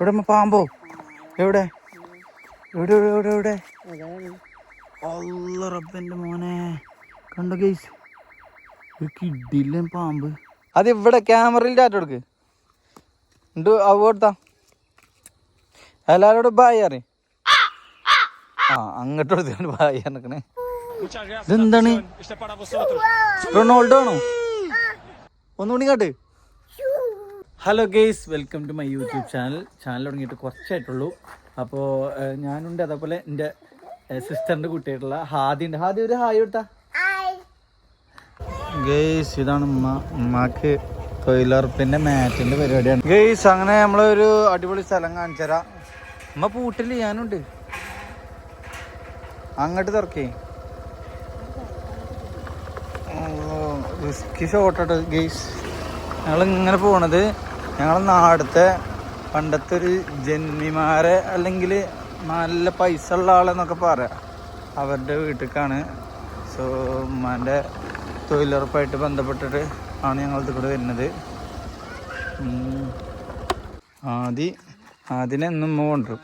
എവിടെ പാമ്പോ? എവിടെ? എവിടെ എവിടെ എവിടെ എവിടെ? അല്ല റബ്ബന്റെ മോനെ. കണ്ടോ കേസ് കിഡില്ല പാമ്പ്. അത് ഇവിടെ ക്യാമറയിൽ ടാറ്റ എടുക്ക് ഉണ്ട് അവ കൊടുത്താ. എല്ലാരോടും ബായ് ആ അങ്ങോട്ട് കൊടുത്താണ് ബായ് നടക്കണേ ഇതെന്താണ്? റൊണാൾഡോ ആണോ? ഒന്നുകൂടി കാട്ട് hello guys welcome to my YouTube channel channel തുടങ്ങിയിട്ട് കുറച്ചായിട്ടുള്ളൂ. അപ്പോൾ ഞാനുണ്ട് അതേപോലെ എന്റെ സിസ്റ്ററിന്റെ കുട്ടിയായിട്ടുള്ള ഹാദി ഉണ്ട് ഹാദി ഒരു ഹായ് കൊടുത്താ. ഗെയ്സ് ഇതാണ് ഉമ്മ. ഉമ്മാക്ക് തൊഴിലുറപ്പിന്റെ മാറ്റിന്റെ പരിപാടിയാണ്. ഗെയ്സ് അങ്ങനെ നമ്മളൊരു അടിപൊളി സ്ഥലം കാണിച്ചു തരാം ഉമ്മ പൂട്ടില്ല ഞാനുണ്ട്. അങ്ങോട്ട് തുറക്കേ. റിസ്കി ഷോട്ടോ ഗെയ്സ് ഞങ്ങൾ ഇങ്ങനെ പോണത്. ഞങ്ങളെ നാടത്തെ പണ്ടത്തെ ഒരു ജന്മിമാരെ അല്ലെങ്കിൽ നല്ല പൈസ ഉള്ള ആളെന്നൊക്കെ പറയാം. അവരുടെ വീട്ടിലേക്കാണ് സോ ഉമ്മാന്റെ തൊഴിലുറപ്പായിട്ട് ബന്ധപ്പെട്ടിട്ട് ആണ് ഞങ്ങൾ കൂടെ വരുന്നത്. ആദ്യ ആദ്യം എന്നും ഉമ്മ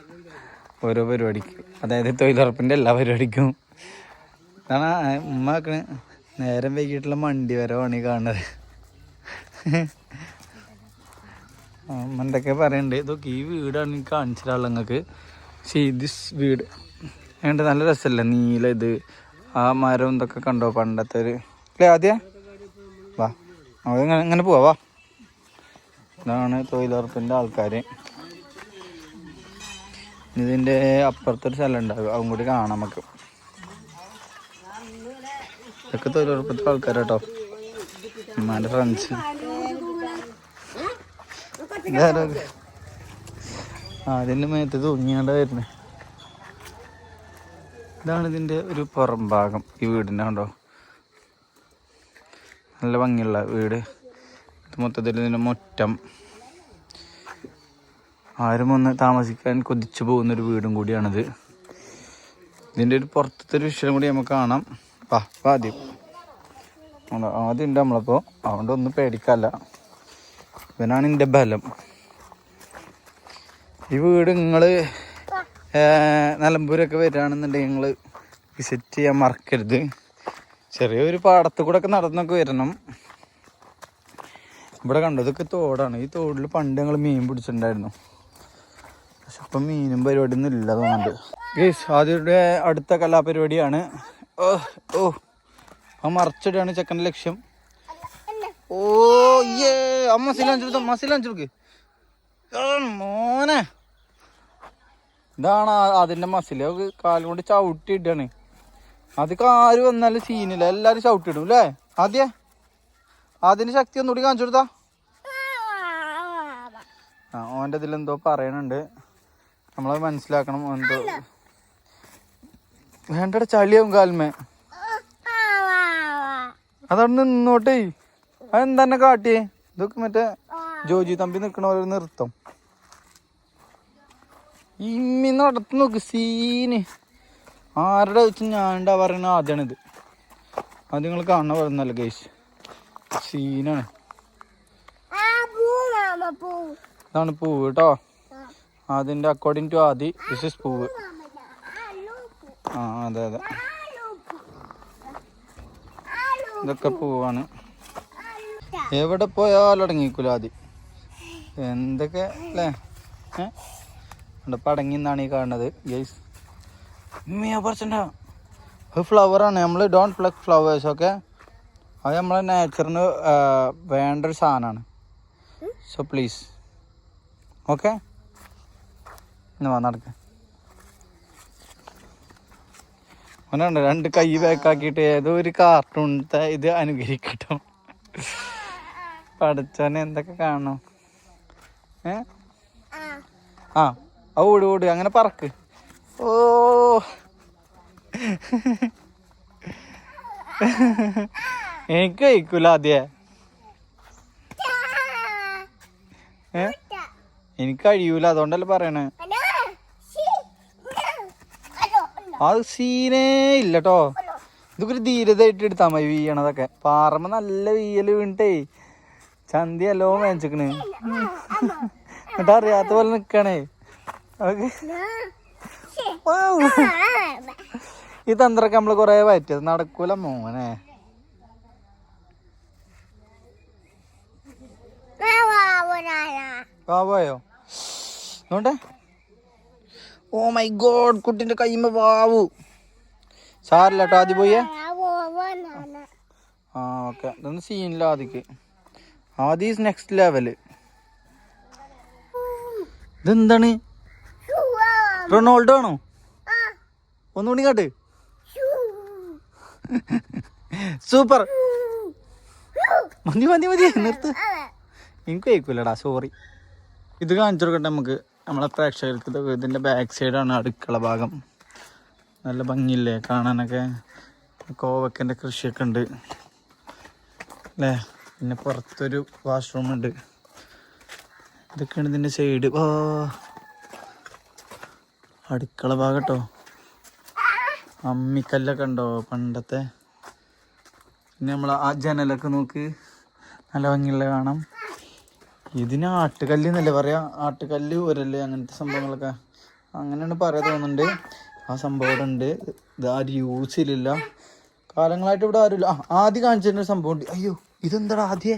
ഓരോ പരിപാടിക്ക്. അതായത് തൊഴിലുറപ്പിന്റെ എല്ലാ പരിപാടിക്കും. ആ ഉമ്മ നേരം വൈകിട്ടുള്ള മണ്ടി വരവാണ് ഈ കാണുന്നത്. എന്തൊക്കെ പറയണ്ട് ഇതൊക്കെ ഈ വീടാണ് എനിക്ക് കാണിച്ചിട്ടുള്ളത് നിങ്ങൾക്ക് പക്ഷേ ദിസ് വീട്. അതുകൊണ്ട് നല്ല രസമല്ലേ നീല ഇത് ആ മരം ഇതൊക്കെ കണ്ടോ പണ്ടത്തെ ഒരു അല്ലേ ആദ്യ? വാ അത് ഇങ്ങനെ പോവാ വാ. ഇതാണ് തൊഴിലുറപ്പിന്റെ ആൾക്കാർ ഇതിന്റെ അപ്പുറത്തൊരു സ്ഥലം ഉണ്ടാകും അതും കൂടി കാണാം നമുക്ക്. ഇതൊക്കെ തൊഴിലുറപ്പത്തെ ആൾക്കാരാട്ടോ. ഉമ്മാന്റെ ഫ്രണ്ട്സ് അതിന്റെ മേത്ത് തൂങ്ങിയാണ്ട വരുന്നത് ഇതാണ് ഇതിന്റെ ഒരു പുറം ഭാഗം ഈ വീടിന്റെ കണ്ടോ? നല്ല ഭംഗിയുള്ള വീട്. മൊത്തത്തിൽ ഇതിന്റെ മുറ്റം. ആരും ഒന്ന് താമസിക്കാൻ കൊതിച്ചു പോകുന്നൊരു വീടും കൂടിയാണിത്. ഇതിന്റെ ഒരു പുറത്തത്തെ ഒരു വിഷയം കൂടി നമുക്ക് കാണാം. വാ വാ ആദ്യം. ആദ്യം ഉണ്ട് നമ്മളപ്പോൾ അതുകൊണ്ട് ഒന്നും പേടിക്കല്ല. ഇവനാണ് എന്റെ ബലം. ഈ വീട് നിങ്ങൾ നിലമ്പൂരൊക്കെ വരികയാണെന്നുണ്ടെങ്കിൽ നിങ്ങൾ വിസിറ്റ് ചെയ്യാൻ മറക്കരുത്. ചെറിയൊരു പാടത്തു കൂടെ ഒക്കെ നടന്നൊക്കെ വരണം. ഇവിടെ കണ്ടോ ഇതൊക്കെ തോടാണ്. ഈ തോടിൽ പണ്ട് ഞങ്ങൾ മീൻ പിടിച്ചിട്ടുണ്ടായിരുന്നു. പക്ഷെ ഇപ്പം മീനും പരിപാടിയൊന്നും ഇല്ല തോന്നുന്നുണ്ട്. ഗേസ് ആദ്യയുടെ അടുത്ത കലാപരിപാടിയാണ്. ഓ ഓ. ആ മറച്ചിടാണ് ചെക്കന്റെ ലക്ഷ്യം. ഓ ഏ അമ്മ സിലാഞ്ചെടുത്തു അമ്മ സിലാഞ്ചെടുക്ക് മോനെ. ഇതാണ് അതിന്റെ മസിൽ കാലം കൊണ്ട് ചവിട്ടി ഇടാണ് അത് ആര് വന്നാലും സീനില്ല എല്ലാരും ചവിട്ടിടും അല്ലേ? ആദ്യ. അതിന്റെ ശക്തി ഒന്നുകൂടി കാണിച്ചു കൊടുത്താ. ആ ഓന്റെ ഇതിലെന്തോ പറയണുണ്ട്. നമ്മളത് മനസ്സിലാക്കണം എന്തോ. വേണ്ടട ചളിയാവും കാൽമേ. അതവിടെ നിന്നോട്ടേ അതെന്താ കാട്ടിയേ? ഇതൊക്കെ മറ്റേ ജോജി തമ്പി നിക്കണ ഒരു നൃത്തം. ഇമ്മി നടത്തു നോക്ക് സീന്. ആരുടെ വെച്ച് ഞാണ്ടാ പറയണ ആദ്യമാണിത് അത് നിങ്ങൾ കാണുന്ന പറയുന്നല്ല ഗൈസ് സീനാണ്. ഇതാണ് പൂവ് കേട്ടോ. അതിന്റെ according to Aadi this is പൂവ്. ആ അതെ അതെ. ഇതൊക്കെ പൂവാണ്. എവിടെ പോയാലും അടങ്ങിക്കൂല ആദ്യം. എന്തൊക്കെ അല്ലേ? ഏ? ഇവിടെ പടങ്ങി എന്നാണ് ഈ കാണുന്നത്. ഗൈസ് ഉമ്മയാ പറിച്ചണ്ട അത് ഫ്ലവറാണ് നമ്മൾ ഡോണ്ട് പ്ലക്ക് ഫ്ലവേഴ്സ് ഓക്കെ അത് നമ്മളെ നേച്ചറിന് വേണ്ട ഒരു സാധനമാണ്. സോ പ്ലീസ് ഓക്കെ ഇന്ന് വാ നടക്ക്. അവനുണ്ട് രണ്ട് കൈ ബാക്കാക്കിയിട്ട് ഏതോ ഒരു കാർട്ടൂണത്തെ ഇത് അനുകരിക്കട്ടോ. പഠിച്ചോനെ എന്തൊക്കെ കാണണം ഏ? ആ. ആ ഓട് ഓട് അങ്ങനെ പറക്ക്. ഓ. എനിക്ക് കഴിക്കൂല ആദ്യേ. ഏ? എനിക്ക് കഴിയൂല അതുകൊണ്ടല്ലേ പറയണേ. അത് സീനേ ഇല്ല കേട്ടോ ഇതൊക്കെ ഒരു ധീരതയായിട്ട് എടുത്താ മതി വീണതൊക്കെ പാറമ്മ നല്ല വീയൽ വീണിട്ടേ. ചന്തി എല്ലോ മേച്ചിക്കണ് എന്നിട്ട് അറിയാത്ത പോലെ നിക്കണേ ഈ തന്ത്രമൊക്കെ നമ്മൾ കൊറേ പറ്റിയത് നടക്കൂല മോനെ. വാവോയോ നോണ്ടേ ഓ മൈ ഗോഡ് കുട്ടിന്റെ കൈമ വാവു. സാറില്ല കേട്ടോ ആദ്യം പോയേ? ആ ഓക്കെ. ഇതൊന്നും സീനില്ല ആദിക്ക് ആദ്യ നെക്സ്റ്റ് ലെവൽ ഇതെന്താണ്? റൊണാൾഡോ ആണോ? ഒന്നുകൂടി കാട്ട് സൂപ്പർ മതി മതി മതി നിർത്ത്. എനിക്ക് കേൾക്കൂലടാ സോറി ഇത് കാണിച്ചു കൊടുക്കട്ടെ നമുക്ക്. നമ്മളെ പ്രേക്ഷകർക്ക് ഇത് ഇതിന്റെ ബാക്ക് സൈഡാണ് അടുക്കള ഭാഗം. നല്ല ഭംഗിയില്ലേ കാണാനൊക്കെ. കോവക്കന്റെ കൃഷിയൊക്കെ ഉണ്ട്. അല്ലേ? പിന്നെ പുറത്തൊരു വാഷ്റൂം ഉണ്ട്. ഇതൊക്കെയാണ് ഇതിന്റെ സൈഡ് ഓ അടുക്കള ഭാഗട്ടോ അമ്മിക്കല്ലൊക്കെ ഉണ്ടോ പണ്ടത്തെ? പിന്നെ നമ്മൾ ആ ജനലൊക്കെ നോക്ക്. നല്ല ഭംഗിയുള്ള കാണാം. ഇതിന് ആട്ടുകല്ല് എന്നല്ലേ പറയാ? ആട്ടുകല്ല് ഒരല്ലേ അങ്ങനത്തെ സംഭവങ്ങളൊക്കെ. അങ്ങനെയാണ് പറയാൻ തോന്നുന്നുണ്ട്. ആ സംഭവം ഇവിടെ ഉണ്ട്. ഇത് ആരും യൂസ് ചെയ്യില്ല കാലങ്ങളായിട്ട് ഇവിടെ ആരുമില്ല ആ ആദ്യം കാണിച്ചിരുന്ന ഒരു സംഭവം ഉണ്ട്. അയ്യോ. ഇതെന്താടാ ആദ്യേ?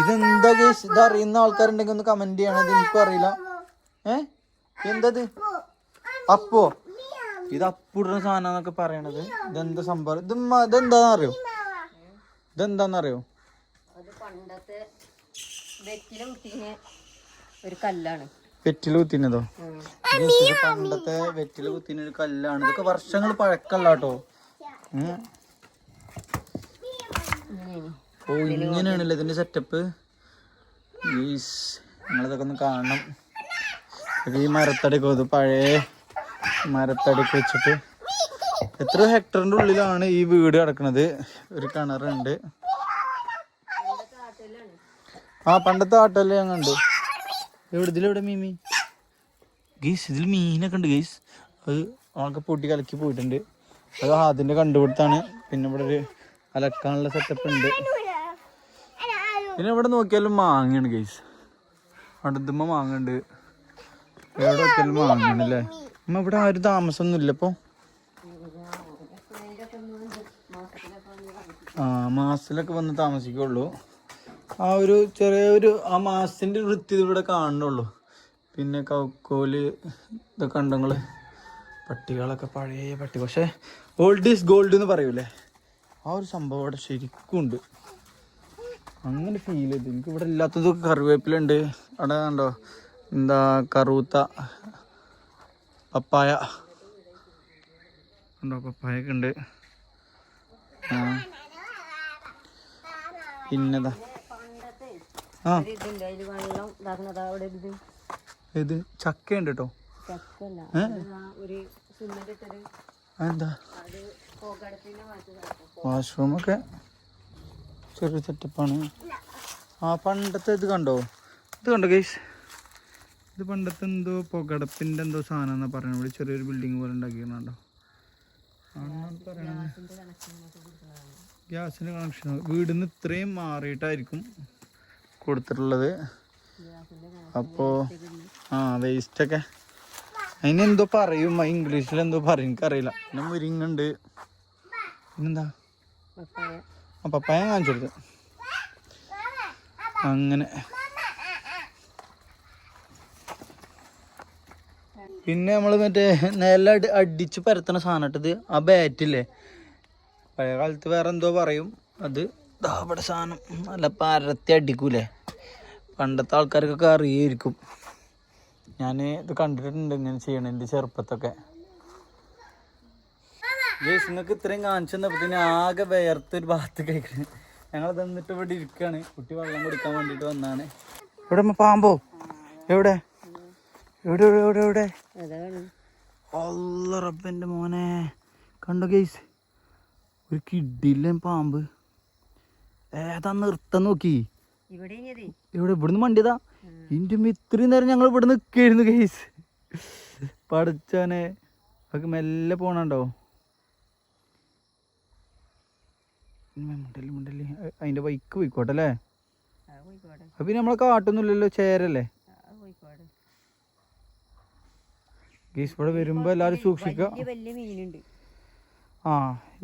ഇതെന്താ കേസ് ഇത് അറിയുന്ന ആൾക്കാരുണ്ടെങ്കിൽ ഒന്ന് കമന്റ് ചെയ്യണം. ഇത് എനിക്കും അറിയില്ല. ഏ? എന്തത് അപ്പോ? ഇത് അപ്പുടുന്ന സാധനം എന്നൊക്കെ പറയണത്. ഇതെന്താ സംഭവം? ഇത് ഇതെന്താന്ന് അറിയോ ഇതെന്താന്നറിയോ? അറിയോ പണ്ടത്തെ ഒരു കല്ലാണ്. വെറ്റിൽ കുത്തിനതോ. പണ്ടത്തെ വെറ്റിൽ കുത്തിന് ഒരു കല്ലാണ്. ഇതൊക്കെ വർഷങ്ങൾ പഴക്കല്ല കേട്ടോ. ഓ ഇങ്ങനെയാണല്ലോ ഇതിന്റെ സെറ്റപ്പ് നിങ്ങളിതൊക്കെ ഒന്ന് കാണണം. ഇത് ഈ മരത്തടിക്കും ഇത് പഴയ മരത്തടിക്ക് വെച്ചിട്ട് എത്ര ഹെക്ടറിന്റെ ഉള്ളിലാണ് ഈ വീട് കിടക്കുന്നത് ഒരു കിണറുണ്ട്. ആ പണ്ടത്തെ ആട്ടല്ലേ ഞാൻ കണ്ടു. എവിടെ ഇതിലെവിടെ മീൻ ഗീസ് ഇതിൽ മീനൊക്കെ ഉണ്ട് ഗീസ് അത് ആൾക്ക് പൊട്ടി കലക്കി പോയിട്ടുണ്ട്. അത് ആദ്യം കണ്ടുപിടുത്താണ്. പിന്നെ ഇവിടെ ഒരു അലക്കാനുള്ള സെറ്റപ്പ് ഉണ്ട്. പിന്നെ ഇവിടെ നോക്കിയാലും മാങ്ങയാണ് ഗൈസ് അടുത്തുമ്മ മാങ്ങുണ്ട് എവിടെ നോക്കിയാലും മാങ്ങയാണ് അല്ലേ അമ്മ ഇവിടെ ആരും താമസമൊന്നും ഇല്ല ആ മാസത്തിലൊക്കെ വന്ന് താമസിക്കുള്ളൂ. ആ ഒരു ചെറിയൊരു ആ മാസത്തിന്റെ വൃത്തി ഇവിടെ കാണുന്നുള്ളൂ. പിന്നെ കൗക്കോൽ ഇതൊക്കെ ഉണ്ടെങ്കിൽ പട്ടികളൊക്കെ പഴയ പട്ടി. പക്ഷെ ഓൾഡ് ഈസ് ഗോൾഡ് എന്ന് പറയൂലേ? ആ ഒരു സംഭവം അവിടെ ശരിക്കും ഉണ്ട് അങ്ങനെ ഫീൽ ചെയ്തു. എനിക്ക് ഇവിടെ ഇല്ലാത്തത് കറിവേപ്പിലുണ്ട്. അവിടെ കണ്ടോ? എന്താ കറൂത്ത പപ്പായ. ഉണ്ടോ പപ്പായൊക്കെ ഉണ്ട്. ആ. പിന്നെതാ? ആ. ഇത് ചക്ക ഉണ്ട് കേട്ടോ മാറ്റി വാഷ്റൂമൊക്കെ ചെറിയ സെറ്റപ്പാണ് ആ പണ്ടത്തെ ഇത് കണ്ടോ? ഇത് കണ്ടോ ഗൈസ് ഇത് പണ്ടത്തെ എന്തോ പുകടപ്പിന്റെ എന്തോ സാധനം എന്നാ പറയുന്നത്. ഇവിടെ ചെറിയൊരു ബിൽഡിംഗ് പോലെ ഉണ്ടാക്കിയിരുന്നുണ്ടോ ഗ്യാസിന്റെ കണക്ഷൻ വീടിന്ന് ഇത്രയും മാറിയിട്ടായിരിക്കും കൊടുത്തിട്ടുള്ളത്. അപ്പോൾ ആ വേസ്റ്റൊക്കെ അതിനെന്തോ പറയും. ഇംഗ്ലീഷിൽ എന്തോ പറയും. എനിക്കറിയില്ല. പിന്നെ മുരിങ്ങുണ്ട്. പിന്നെന്താ? പപ്പായ കാണിച്ചു അങ്ങനെ. പിന്നെ നമ്മൾ മറ്റേ നില അടി അടിച്ച് പരത്തണ സാധനം ഇട്ടത് ആ ബാറ്റില്ലേ പഴയ കാലത്ത് വേറെ എന്തോ പറയും. അത് ദാ ഇവിടെ സാധനം. നല്ല പരത്തി അടിക്കൂലേ? പണ്ടത്തെ ആൾക്കാർക്കൊക്കെ അറിയായിരിക്കും. ഞാൻ ഇത് കണ്ടിട്ടുണ്ട് ഇങ്ങനെ ചെയ്യണം എന്റെ ചെറുപ്പത്തൊക്കെ. ജേസ് നിങ്ങൾക്ക് ഇത്രയും കാണിച്ചു തന്നപ്പോൾ ആകെ വേർത്തൊരു ഭാഗത്ത് കഴിക്കണേ ഞങ്ങൾ തന്നിട്ട് ഇവിടെ ഇരിക്കുകയാണ് കുട്ടി വെള്ളം കുടിക്കാൻ വേണ്ടിട്ട് വന്നാണ്. എവിടെ പാമ്പോ? എവിടെ? എവിടെ എവിടെ എവിടെ എവിടെ? റബ്ബന്റെ മോനെ. കണ്ടോ ഗേസ് ഒരു കിഡില്ല പാമ്പ്? ഏതാ നിർത്താൻ നോക്കി. ഇവിടെ ഇവിടെ ഇവിടുന്ന് മണ്ടിയതാ. ഇന്റെ ഇത്രയും നേരം ഞങ്ങൾ ഇവിടെ നിൽക്കായിരുന്നു ഗേസ് പഠിച്ചാനെ. അതൊക്കെ മെല്ലെ പോണുണ്ടോ? മുണ്ടൽ മുണ്ടൽ. അതിന്റെ ബൈക്ക് പോയിക്കോട്ടെ അല്ലേ? അപ്പൊ നമ്മളെ കാട്ടൊന്നുമില്ലല്ലോ ചേരല്ലേ? ഗീസ് ഇവിടെ വരുമ്പോ എല്ലാരും സൂക്ഷിക്കുക ആ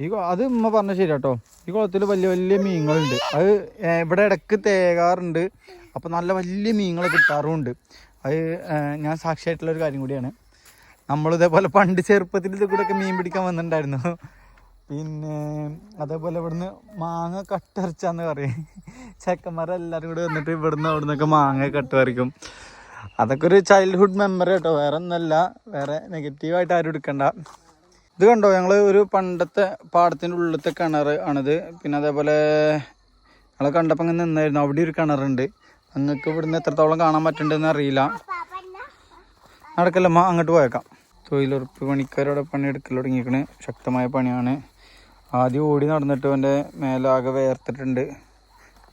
ഈ അത് ഉമ്മ പറഞ്ഞ ശരി കേട്ടോ ഈ കുളത്തിൽ വലിയ വലിയ മീനുകളുണ്ട് അത് ഇവിടെ ഇടയ്ക്ക് തേകാറുണ്ട്. അപ്പൊ നല്ല വലിയ മീനുകൾ കിട്ടാറുമുണ്ട്. അത് ഞാൻ സാക്ഷിയായിട്ടുള്ള ഒരു കാര്യം കൂടിയാണ്. നമ്മളിതേപോലെ പണ്ട് ചെറുപ്പത്തിൽ ഇത് ഒക്കെ മീൻ പിടിക്കാൻ വന്നിട്ടുണ്ടായിരുന്നു. പിന്നെ അതേപോലെ ഇവിടുന്ന് മാങ്ങ കട്ടറിച്ചാന്ന് പറയും. ചെക്കന്മാരെല്ലാവരും കൂടെ വന്നിട്ട് ഇവിടുന്ന് അവിടുന്നൊക്കെ മാങ്ങ കട്ട് അതൊക്കെ ഒരു ചൈൽഡ്ഹുഡ് മെമ്മറി കേട്ടോ വേറെ ഒന്നല്ല വേറെ നെഗറ്റീവായിട്ട് ആരും എടുക്കണ്ട. ഇത് കണ്ടോ? ഞങ്ങൾ ഒരു പണ്ടത്തെ പാടത്തിന്റെ ഉള്ളിലത്തെ കിണർ ആണിത്. പിന്നെ അതേപോലെ ഞങ്ങൾ കണ്ടപ്പോൾ അങ്ങനെ നിന്നായിരുന്നു. അവിടെ ഒരു കിണറുണ്ട്. നിങ്ങൾക്ക് ഇവിടുന്ന് എത്രത്തോളം കാണാൻ പറ്റുന്നുണ്ടെന്ന് അറിയില്ല. നടക്കല്ലമ്മ അങ്ങോട്ട് പോയേക്കാം. തൊഴിലുറപ്പ് പണിക്കാരോടെ പണിയെടുക്കൽ തുടങ്ങിയിരിക്കണ്. ശക്തമായ പണിയാണ്. ആദ്യം ഓടി നടന്നിട്ട് അവന്റെ മേലാകെ വേർത്തിട്ടുണ്ട്.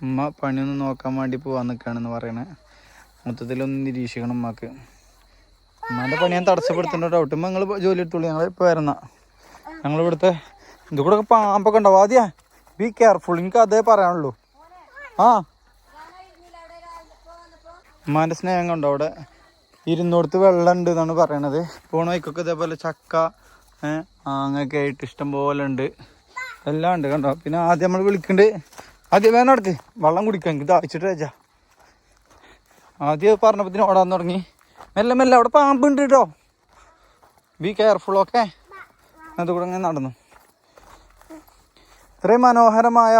ഉമ്മ പണിയൊന്നും നോക്കാൻ വേണ്ടി പോവാൻ നിൽക്കുകയാണെന്ന് പറയണേ. മൊത്തത്തിലൊന്ന് നിരീക്ഷിക്കണം ഉമ്മക്ക്. ഉമ്മാന്റെ പണി ഞാൻ തടസ്സപ്പെടുത്തേണ്ട ഡൗട്ട് ഉമ്മ നിങ്ങൾ ജോലി എടുത്തോളൂ ഞങ്ങൾ ഇപ്പോൾ വരുന്ന ഞങ്ങൾ ഇവിടുത്തെ ഇത് കൂടെ പാമ്പൊക്കെ ഉണ്ടാവും. ആദ്യ ബി കെയർഫുൾ എനിക്ക് അതേ പറയാനുള്ളൂ. ആ. ഉമ്മാന്റെ സ്നേഹം കണ്ടോ അവിടെ? ഇരുന്നോടത്ത് വെള്ളം ഉണ്ട് എന്നാണ് പറയണത്. പോണ വൈക്കൊക്കെ ഇതേപോലെ ചക്ക ഏഹ് മാങ്ങൊക്കെ ആയിട്ട് ഇഷ്ടം പോലെ ഉണ്ട്. എല്ലാം ഉണ്ട് കണ്ടോ? പിന്നെ ആദ്യം നമ്മൾ വിളിക്കണ്ട്. ആദ്യം വേണം നടക്ക്. വെള്ളം കുടിക്കാം. എനിക്ക് ദാഹിച്ചിട്ട് വെച്ചാ ആദ്യം പറഞ്ഞപ്പത്തിന് ഓടാൻ തുടങ്ങി. മെല്ലെ മെല്ലെ അവിടെ പാമ്പുണ്ട് കേട്ടോ. ബി കെയർഫുൾ ഓക്കെ അത് കൂടെ അങ്ങനെ നടന്നു. ഇത്രയും മനോഹരമായ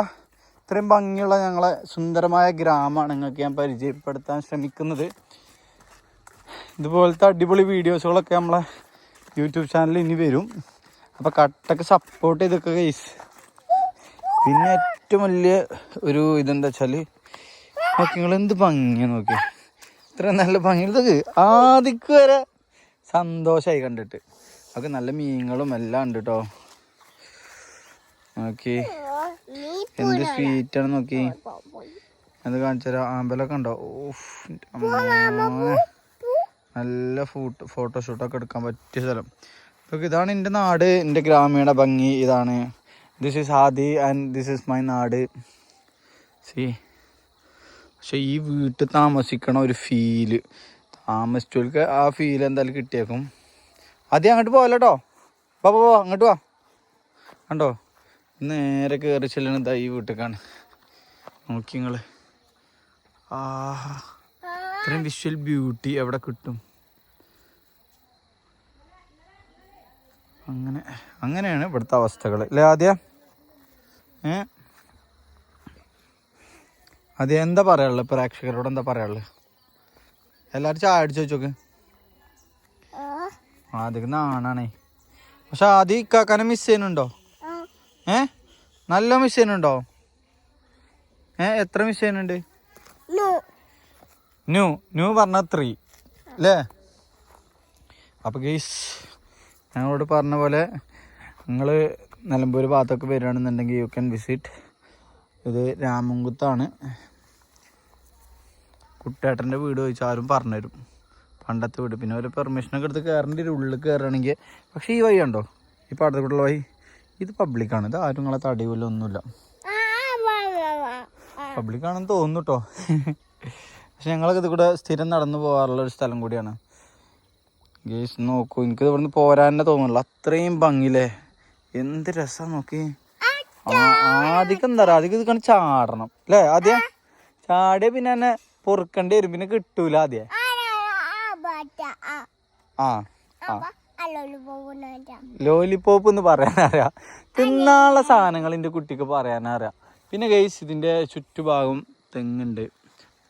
ഇത്രയും ഭംഗിയുള്ള ഞങ്ങളെ സുന്ദരമായ ഗ്രാമമാണ് നിങ്ങൾക്ക് ഞാൻ പരിചയപ്പെടുത്താൻ ശ്രമിക്കുന്നത്. ഇതുപോലത്തെ അടിപൊളി വീഡിയോസുകളൊക്കെ നമ്മളെ യൂട്യൂബ് ചാനലിൽ ഇനി വരും. അപ്പോൾ കട്ടൊക്കെ സപ്പോർട്ട് ചെയ്തൊക്കെ ഗൈസ് പിന്നെ ഏറ്റവും വലിയ ഒരു ഇതെന്താ വെച്ചാൽ നോക്കി നിങ്ങൾ എന്ത് ഭംഗിയാണ് നോക്കി ഇത്ര നല്ല ഭംഗി. ഇതൊക്കെ ആദ്യക്ക് വരെ സന്തോഷമായി കണ്ടിട്ട്. അതൊക്കെ നല്ല മീനുകളും എല്ലാം ഉണ്ട് കേട്ടോ നോക്കി എന്ത് ആണ് നോക്കി. അത് കാണിച്ചുതരാം ആമ്പലൊക്കെ ഉണ്ടോ. നല്ല ഫോട്ടോ ഫോട്ടോഷൂട്ടൊക്കെ എടുക്കാൻ പറ്റിയ സ്ഥലം. ഇതൊക്കെ ഇതാണ് എന്റെ നാട് എന്റെ ഗ്രാമീണ ഭംഗി. ഇതാണ് this is Hadi and this is my നാട്. സി പക്ഷെ ഈ വീട്ടിൽ താമസിക്കണ ഒരു ഫീൽ താമസിച്ചവർക്ക് ആ ഫീൽ എന്തായാലും കിട്ടിയേക്കും. ആദ്യം അങ്ങോട്ട് പോകല്ലോ വാ വാ അങ്ങോട്ട് വാ. കണ്ടോ? നേരെ കയറി ചെല്ലണത് ഈ വീട്ടിലേക്കാണ്. നോക്കി നിങ്ങൾ ആ ഇത്രയും വിഷ്വൽ ബ്യൂട്ടി എവിടെ കിട്ടും? അങ്ങനെ അങ്ങനെയാണ് ഇവിടുത്തെ അവസ്ഥകൾ അല്ലേ ആദ്യ? ഏ? അത് എന്താ പറയാനുള്ളത് പ്രേക്ഷകരോട് എന്താ പറയാനുള്ളത് എല്ലാവരും ചായ അടിച്ചു വെച്ചോക്ക്. ആദ്യം നാണാണേ. പക്ഷെ ആദ്യം ഇക്കാക്കാനെ മിസ് ചെയ്യുന്നുണ്ടോ? ഏ? നല്ല മിസ് ചെയ്യുന്നുണ്ടോ? ഏ എത്ര മിസ് ചെയ്യുന്നുണ്ട്? ന്യൂ ന്യൂ പറഞ്ഞ ത്രീ. അല്ലേ അപ്പോൾ ഗെയ്സ് ഞങ്ങളോട് പറഞ്ഞ പോലെ നിങ്ങൾ നിലമ്പൂർ ഭാഗത്തൊക്കെ വരികയാണെന്നുണ്ടെങ്കിൽ യു ക്യാൻ വിസിറ്റ് ഇത് രാമൻകുത്താണ്. കുട്ടേട്ടന്റെ വീട് ചോദിച്ചാൽ ആരും പറഞ്ഞുതരും. പണ്ടത്തെ വീട്. പിന്നെ ഒരു പെർമിഷനൊക്കെ എടുത്ത് കയറേണ്ടി ഒരു ഉള്ളിൽ കയറുകയാണെങ്കിൽ. പക്ഷേ ഈ വഴി ഉണ്ടോ? ഈ പാടത്തെ വഴി? ഇത് പബ്ലിക്കാണ് ഇത് ആരും നിങ്ങളെ തടയുമല്ലോ ഒന്നുമില്ല. പബ്ലിക്കാണെന്ന് തോന്നുന്നു കേട്ടോ പക്ഷെ ഞങ്ങളൊക്കെ ഇത് കൂടെ സ്ഥിരം നടന്നു പോകാറുള്ള ഒരു സ്ഥലം കൂടിയാണ്. ഗേസ് നോക്കൂ. എനിക്കിത് ഇവിടുന്ന് പോരാൻ തന്നെ തോന്നുന്നില്ല. അത്രയും ഭംഗിയില്ലേ? എന്ത് രസം നോക്കി. ആദ്യം എന്താ പറയുക ആദ്യം ഇത് ചാടണം. അല്ലേ ആദ്യം ചാടിയ പിന്നെ എന്നെ പൊറുക്കേണ്ടി വരും. പിന്നെ കിട്ടൂല ആദ്യ. ആ ലോലിപോപ്പ് എന്ന് പറയാനറിയാം തിന്നാനുള്ള സാധനങ്ങൾ എന്റെ കുട്ടിക്ക് പറയാനറിയാം പിന്നെ ഗൈസ് ഇതിന്റെ ചുറ്റുഭാഗം തെങ്ങുണ്ട്.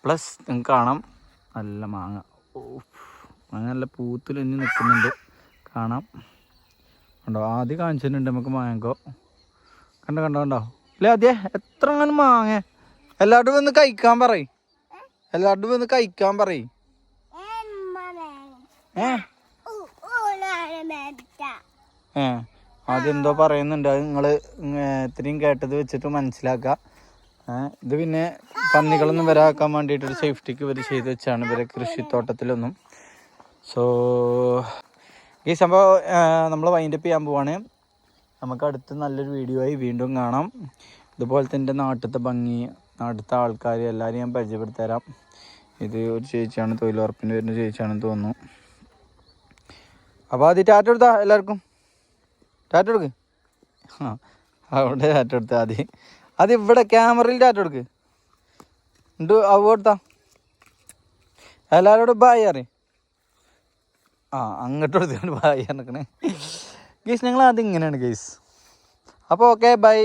പ്ലസ് നിങ്ങൾക്ക് കാണാം നല്ല മാങ്ങ. ഓ മാങ്ങ നല്ല പൂത്തുലഞ്ഞ് നിൽക്കുന്നുണ്ട്. കാണാം. കണ്ടോ ആദ്യം കാണിച്ചിട്ടുണ്ട് നമുക്ക് മാങ്കോ കണ്ടോ കണ്ടോ കണ്ടോ? അല്ലേ ആദ്യം എത്ര അങ്ങനെ മാങ്ങ? എല്ലാവരും വന്ന് കഴിക്കാൻ പറയും. എല്ലാവരും വന്ന് കഴിക്കാൻ പറയും. ഏ? എന്തോ പറയുന്നുണ്ട്. അത് നിങ്ങൾ ഇത്രയും കേട്ടത് വെച്ചിട്ട് മനസ്സിലാക്കുക ഇത് പിന്നെ പന്നികളൊന്നും വരാക്കാൻ വേണ്ടിയിട്ട് ഒരു സേഫ്റ്റിക്ക് ഇവർ ചെയ്ത് വെച്ചാണ് ഇവരെ കൃഷിത്തോട്ടത്തിലൊന്നും. സോ ഈ സംഭവം നമ്മൾ വൈൻഡപ്പ് ചെയ്യാൻ പോവാണ്. നമുക്ക് അടുത്ത് നല്ലൊരു വീഡിയോ ആയി വീണ്ടും കാണാം. ഇതുപോലത്തെ എന്റെ നാട്ടിലത്തെ ഭംഗി നാട്ടിലത്തെ ആൾക്കാർ എല്ലാവരും ഞാൻ പരിചയപ്പെടുത്തരാം ഇത് ഒരു ചേച്ചിയാണ് തൊഴിലുറപ്പിന് വരുന്ന ചേച്ചിയാണെന്ന് തോന്നുന്നു. അപ്പോൾ അത് ടാറ്റ എടുത്താ എല്ലാവർക്കും? ടാറ്റ കൊടുക്ക് ആ അവിടെ ടാറ്റ എടുത്താൽ ആദ്യം. അത് ഇവിടെ ക്യാമറയിൽ ടാറ്റ കൊടുക്ക് എന്നിട്ട് അവ കൊടുത്താ എല്ലാവരോടും ബായ് അറി ആ അങ്ങോട്ട് കൊടുത്തുകൊണ്ട് ബായ് പറഞ്ഞേ ഗീസ് ഞങ്ങൾ ആദ്യം ഇങ്ങനെയാണ് ഗീസ് അപ്പോൾ ഓക്കെ ബൈ